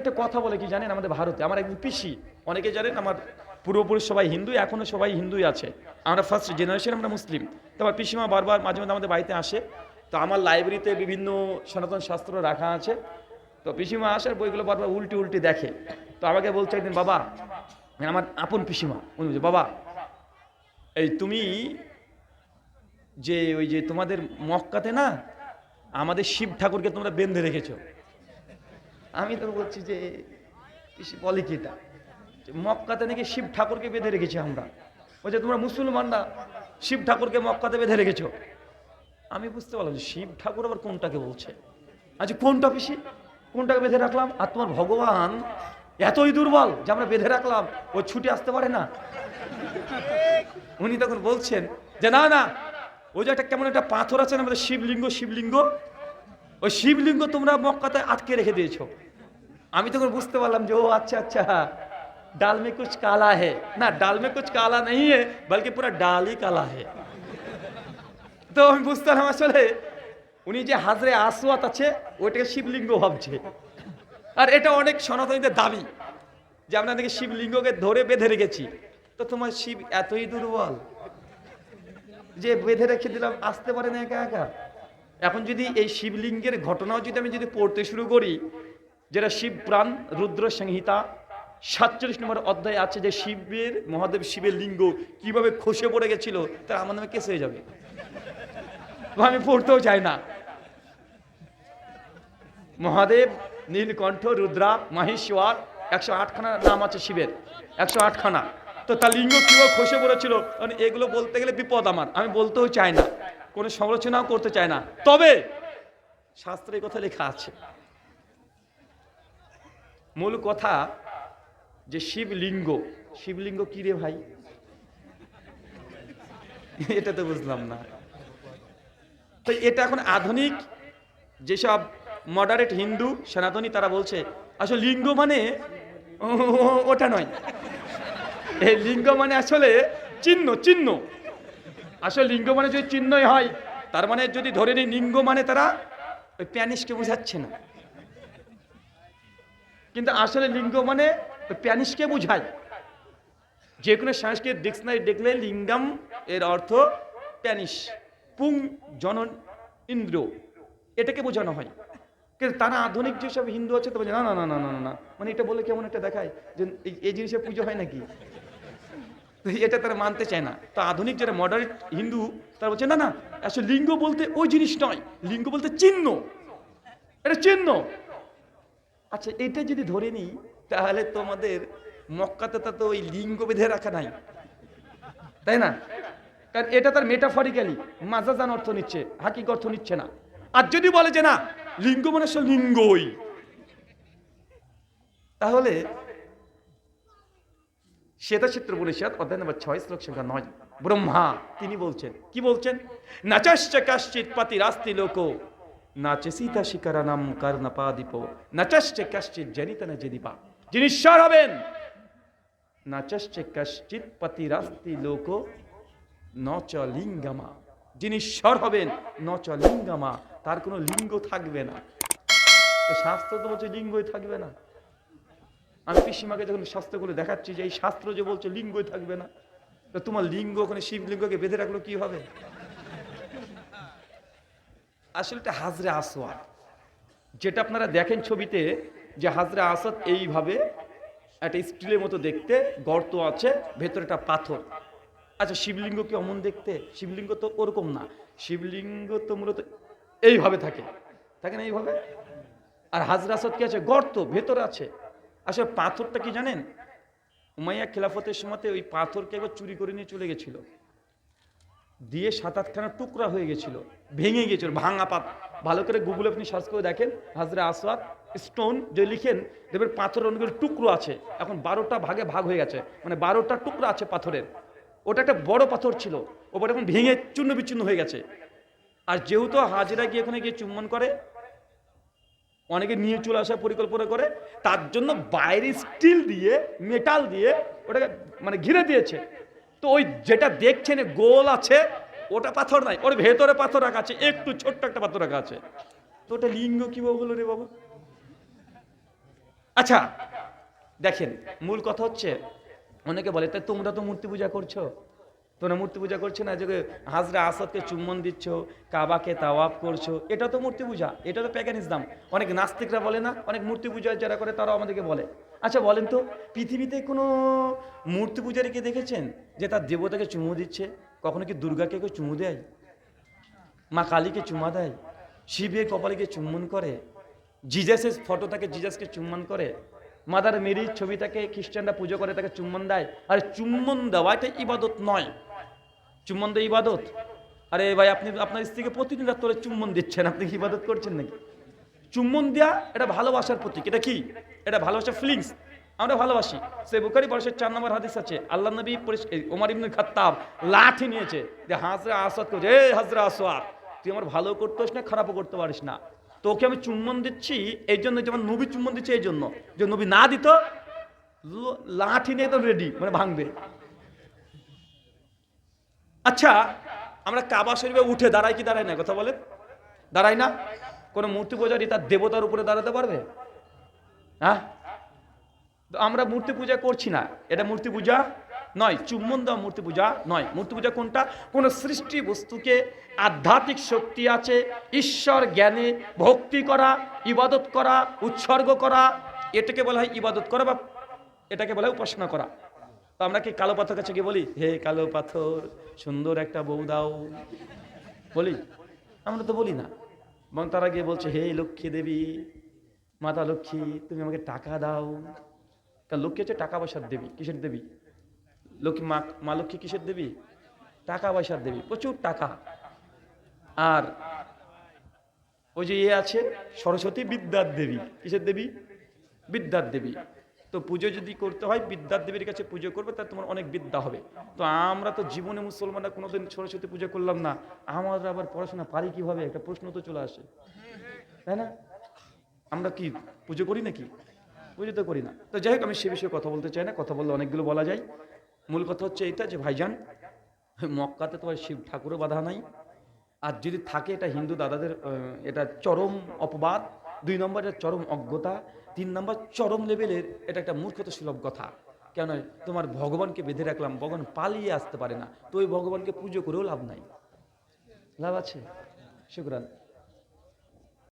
একটা কথা বলে কি জানেন আমাদের ভারতে? আমার একজন পিসি, অনেকে জানেন আমার পূর্বপুরুষ সবাই হিন্দু, এখনও সবাই হিন্দুই আছে। আমরা ফার্স্ট জেনারেশন আমরা মুসলিম। তো আমার পিসিমা বারবার মাঝে মাঝে আমাদের বাড়িতে আসে। তো আমার লাইব্রেরিতে বিভিন্ন সনাতন শাস্ত্র রাখা আছে। তো পিসিমা আসার বইগুলো বারবার উল্টে উল্টে দেখে। তো আমাকে বলছে একদিন, বাবা মানে আমার আপন পিসিমা। উনি বলছে, বাবা, এই তুমি যে ওই যে তোমাদের মক্কাতে না, আমাদের শিব ঠাকুরকে তোমরা বেঁধে রেখেছো। আমি তো বলছি যে বলে কি এটা? মক্কাতে নাকি শিব ঠাকুরকে বেঁধে রেখেছি আমরা। বলছে তোমরা মুসলমান না, শিব ঠাকুরকে মক্কাতে বেঁধে রেখেছো। আমি বুঝতে পারলাম যে শিব ঠাকুর আবার কোনটাকে বলছে? আচ্ছা কোনটা পিসি? কোনটাকে বেঁধে রাখলাম? আর তোমার ভগবান এতই দুর্বল যে আমরা বেঁধে রাখলাম, ও ছুটে আসতে পারে না। উনি তখন বলছেন যে, না না ওই যে একটা কেমন একটা পাথর আছে না, আমাদের শিবলিঙ্গ শিবলিঙ্গ ওই শিবলিঙ্গ তোমরা মক্কাতে আটকে রেখে দিয়েছ। আমি তখন বুঝতে পারলাম যে, ও আচ্ছা আচ্ছা ডাল মে কুচ কালা হে। না ডাল মে কুচ কালা নেই হে, বলকি পুরো ডালই কালা হে। তো আমি বুঝতে পারলাম আসলে, উনি যে হাজরে আসওয়াত আছে, ওইটাকে শিবলিঙ্গ ভাবছে। আর এটা অনেক সনাতনীদের দাবি, যে আমরা নাকি শিবলিঙ্গকে ধরে বেঁধে রেখেছি। তো তোমার শিব এতই দুর্বল যে বেঁধে রেখে দিলাম, আসতে পারে না একা একা। এখন যদি এই শিবলিঙ্গের ঘটনাও যদি আমি যদি পড়তে শুরু করি, যেটা শিব প্রাণ, রুদ্র সংহিতা, সাতচল্লিশ নম্বর অধ্যায় আছে যে শিবের, মহাদেব শিবের লিঙ্গ কীভাবে খসে পড়ে গেছিল, তার আমার নামে কেস যাবে। আমি পড়তেও চাই না। মহাদেব, নীলকণ্ঠ, রুদ্রা, মাহেশ্বর, একশো আটখানা নাম আছে শিবের। একশো আটখানা। তো তার লিঙ্গ কীভাবে খসে পড়েছিল? মানে এগুলো বলতে গেলে বিপদ আমার। আমি বলতেও চাই না। কোনো সমালোচনাও করতে চায় না। তবে শাস্ত্রে এই কথা লেখা আছে। মূল কথা যে শিবলিঙ্গ শিবলিঙ্গ কি রে ভাই? এটা তো বুঝলাম না। তো এটা এখন আধুনিক যেসব মডারেট হিন্দু সনাতনী তারা বলছে, আসলে লিঙ্গ মানে ওটা নয়। এই লিঙ্গ মানে আসলে চিহ্ন চিহ্ন। আসলে লিঙ্গ মানে যদি চিহ্নই হয় তার মানে যদি ধরে নিই লিঙ্গ মানে তারা ওই প্যানিসকে বোঝাচ্ছে না। কিন্তু আসলে লিঙ্গ মানে ওই প্যানিসকে বোঝায়। যে কোনো সংস্কৃত ডিকশনারি দেখলে লিঙ্গাম এর অর্থ প্যানিস পুং জন ইন্দ্র এটাকে বোঝানো হয়। কিন্তু তারা আধুনিক যেসব হিন্দু আছে তো না না না না না না, মানে এটা বলে কেমন একটা দেখায় যে এই জিনিসের পুজো হয় নাকি? এটা তারা মানতে চায় না। তো আধুনিক যারা মডারেট হিন্দু, তারা বলছে, না না, আসলে লিঙ্গ বলতে ওই জিনিস নয়। লিঙ্গ বলতে চিহ্ন। এটা চিহ্ন। আচ্ছা এটা যদি ধরে নিই, তাহলে তোমাদের মক্কাতে তা তো ওই লিঙ্গ বেঁধে রাখা নাই। তাই না? কারণ এটা তার মেটাফরিক্যালি মাজাজান অর্থ নিচ্ছে, হাকিক অর্থ নিচ্ছে না। আর যদি বলে যে, না, লিঙ্গ মানে সে লিঙ্গই। তাহলে শ্বেতাচিত্র পরিষদ অধ্যায় নম্বর ছয়, শ্লোক সংখ্যা নয়। ব্রহ্মা, তিনি বলছেন, কি বলছেন? নাচাশ্চ কাশ্চিৎ পাতি রাস্তি লোক, নাচে সীতা শিকারা নাম কর্ণপাদীপ, নাচাশ্চ কাশ্চিৎ জনিত না জদিপা। যিনি ঈশ্বর হবেন, নাচাশ্চ কাশ্চিৎ পাতি রাস্তি লোক ন চ লিঙ্গামা যিনি ঈশ্বর হবেন ন চ লিঙ্গামা তার কোনো লিঙ্গ থাকবে না। শাস্ত্র তো বলছে লিঙ্গই থাকবে না। আমি পিসিমাকে যখন শাস্ত্রগুলো দেখাচ্ছি যে এই শাস্ত্র যে বলছে লিঙ্গই থাকবে না, তো তোমার লিঙ্গ ওখানে শিবলিঙ্গকে বেঁধে রাখল কি হবে? আসলে হাজরে আসওয়াদ। যেটা আপনারা দেখেন ছবিতে, যে হাজরে আসাদ এইভাবে একটা স্টিলের মতো দেখতে, গর্ত আছে, ভেতরে একটা পাথর। আচ্ছা শিবলিঙ্গ কি অমন দেখতে? শিবলিঙ্গ তো ওরকম না। শিবলিঙ্গ তো মূলত এইভাবে থাকে। থাকে না এইভাবে? আর হাজরা আসাদ কি আছে? গর্ত, ভেতরে আছে। আসলে পাথরটা কি জানেন? উমাইয়া খেলাফতের সময়তে ওই পাথরকে একবার চুরি করে নিয়ে চলে গেছিল। দিয়ে সাত আটখানা টুকরা হয়ে গেছিল, ভেঙে গিয়েছিল ভাঙা পাত ভালো করে গুগলে আপনি সার্চ করে দেখেন, হাজরা আসওয়াদ স্টোন যে লিখেন, দেখবেন পাথরের অনেকগুলো টুকরো আছে। এখন বারোটা ভাগে ভাগ হয়ে গেছে মানে বারোটা টুকরো আছে পাথরের। ওটা একটা বড় পাথর ছিল, ওপর এখন ভেঙে চূর্ণ বিচ্ছিন্ন হয়ে গেছে। আর যেহেতু হাজিরা গিয়ে ওখানে গিয়ে চুম্বন করে অনেকে নিয়ে চলে আসার পরিকল্পনা করে, তার জন্য বাইরে স্টিল দিয়ে মেটাল দিয়ে ওটাকে মানে ঘিরে দিয়েছে। তো ওই যেটা দেখছেন গোল আছে, ওটা পাথর নাই, ওর ভেতরে পাথর রাখা আছে, একটু ছোট্ট একটা পাথর রাখা আছে। তো ওটা লিঙ্গ কি বলো রে বাবু? আচ্ছা দেখেন, মূল কথা হচ্ছে, অনেকে বলে তাই তোমরা তো মূর্তি পূজা করছ? তোমরা মূর্তি পূজা করছ না? যে হাজরা আসাদকে চুম্বন দিচ্ছ, কাবাকে তাওয়াফ করছ, এটা তো মূর্তি পূজা, এটা তো প্যাগানিজম অনেক নাস্তিকরা বলে না, অনেক মূর্তি পূজা যারা করে তারাও আমাদেরকে বলে। আচ্ছা বলেন তো, পৃথিবীতে কোনো মূর্তি পূজারীকে দেখেছেন যে তার দেবতাকে চুমু দিচ্ছে? কখনো কি দুর্গাকে কেউ চুমু দেয়? মা কালীকে চুমা দেয়? শিবের কপালীকে চুম্বন করে? জিজাসের ফটো তাকে জিজাসকে চুম্বন করে? মাদার মেরির ছবিটাকে খ্রিস্টানরা পুজো করে তাকে চুম্বন দেয়? আর চুম্বন দেওয়া এটা ইবাদত নয়। চুম্বন দেয় ইবাদত? আরে ভাই, আপনি আপনার স্ত্রীকে প্রতিদিন রাত্রে চুম্বন দিচ্ছেন, আপনি কি ইবাদত করছেন নাকি? চুম্বন দেওয়া এটা ভালোবাসার প্রতীক, এটা কি? এটা ভালোবাসার ফিলিংস আমরা ভালোবাসি। সে বুখারি বর্ষের চার নম্বর হাদিস আছে আল্লাহ নবী ওমর খাত্তাব লাঠি নিয়েছে, যে হাজরা আসাদ করছে এ হাজরা আসওয়াদ, তুই আমার ভালো করতে পারিস না, খারাপও করতে পারিস না। তোকে আমি চুম্বন দিচ্ছি, এই জন্য যেমন নবী চুম্বন দিচ্ছে, এই জন্য। যে নবী না দিত লাঠি নিয়ে তো রেডি মানে ভাঙবে। আচ্ছা আমরা কাবা শরীফে উঠে দাঁড়াই কি দাঁড়াই না? কথা বলেন। দাঁড়াই না? কোনো মূর্তি পূজারী তার দেবতার উপরে দাঁড়াতে পারবে? হ্যাঁ? আমরা মূর্তি পূজা করছি না। এটা মূর্তি পূজা নয়, চুম্বন দেওয়া মূর্তি পূজা নয়। মূর্তি পূজা কোনটা? কোন সৃষ্টি বস্তুকে আধ্যাত্মিক শক্তি আছে, ঈশ্বর জ্ঞানে, ভক্তি করা, ইবাদত করা, উৎসর্গ করা, এটাকে বলা হয় ইবাদত করা বা এটাকে বলা হয় উপাসনা করা। তো আমরা কি কালো পাথর কাছে গিয়ে বলি, হে কালো পাথর, সুন্দর একটা বউ দাও। বলি, আমরা তো বলি না। এবং তারা গিয়ে বলছে, হে লক্ষ্মী দেবী, মাতা লক্ষ্মী, তুমি আমাকে টাকা দাও। কারণ লক্ষ্মী হচ্ছে টাকা পয়সার দেবী, কিসের দেবী? লক্ষ্মী মা মা লক্ষ্মী কিসের দেবী? টাকা পয়সার দেবী, প্রচুর টাকা। আর ওই যে ইয়ে আছে, সরস্বতী বিদ্যার দেবী, কিসের দেবী? বিদ্যার দেবী। তো পুজো যদি করতে হয়, বিদ্যার দেবীর কাছে পুজো করবে, তাহলে তোমার অনেক বিদ্যা হবে। তো আমরা তো জীবনে মুসলমানরা কোনোদিন সরস্বতী পুজো করলাম না। আমরা আবার পড়াশোনা পারি কীভাবে? একটা প্রশ্ন তো চলে আসে। তাই না? আমরা কি পুজো করি নাকি? পুজো তো করি না। তো যাই হোক, আমি সে বিষয়ে কথা বলতে চাই না। কথা বললে অনেকগুলো বলা যায়। মূল কথা হচ্ছে এইটা যে, ভাইজান, মক্কাতে তোমার শিব ঠাকুরও বাধা নাই। আর যদি থাকে এটা হিন্দু দাদাদের এটা চরম অপবাদ। দুই নম্বর চরম অজ্ঞতা, তিন নম্বর চরম লেভেলের এটা একটা মূর্খত সুলভ কথা। কেন? তোমার ভগবানকে বেঁধে রাখলাম, ভগবান পালিয়ে আসতে পারে না। তো ওই ভগবানকে পুজো করেও লাভ নাই। লাভ আছে? শুক্রান।